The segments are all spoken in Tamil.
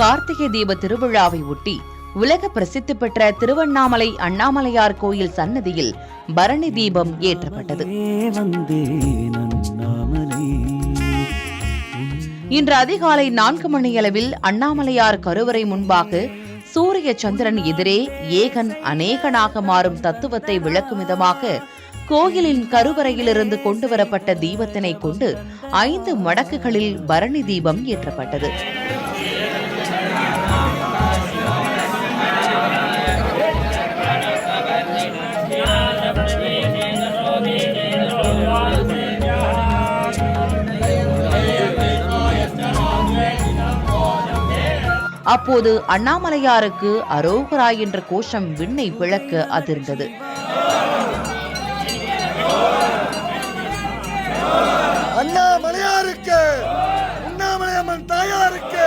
கார்த்திகை தீப திருவிழாவை ஒட்டி உலக பிரசித்தி பெற்ற திருவண்ணாமலை அண்ணாமலையார் கோயில் சன்னதியில் பரணி தீபம் ஏற்றப்பட்டது. இன்று அதிகாலை நான்கு மணியளவில் அண்ணாமலையார் கருவறை முன்பாக சூரிய சந்திரன் எதிரே ஏகன் அநேகனாக மாறும் தத்துவத்தை விளக்கும் விதமாக கோயிலின் கருவறையிலிருந்து கொண்டுவரப்பட்ட தீபத்தினை கொண்டு ஐந்து மடக்குகளில் பரணி தீபம் ஏற்றப்பட்டது. அப்போது அண்ணாமலையாருக்கு அரோகரா என்ற கோஷம் விண்ணை விளக்க அதிர்ந்தது. அண்ணா மலையாருக்கு உண்ணாமலை தாயாருக்கு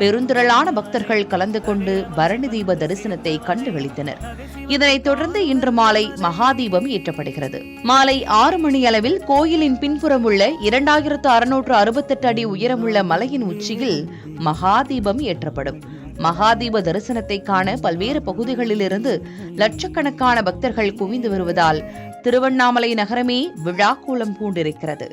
பெருந்திரளான பக்தர்கள் கலந்து கொண்டு பரணி தீப தரிசனத்தை கண்டுகளித்தனர். இதனைத் தொடர்ந்து இன்று மாலை மகாதீபம் ஏற்றப்படுகிறது. மாலை ஆறு மணி அளவில் கோயிலின் பின்புறம் உள்ள இரண்டாயிரத்து அறுநூற்று அறுபத்தெட்டு அடி உயரமுள்ள மலையின் உச்சியில் மகாதீபம் ஏற்றப்படும். மகாதீப தரிசனத்தை காண பல்வேறு பகுதிகளிலிருந்து லட்சக்கணக்கான பக்தர்கள் குவிந்து வருவதால் திருவண்ணாமலை நகரமே விழாக்கோலம் பூண்டிருக்கிறது.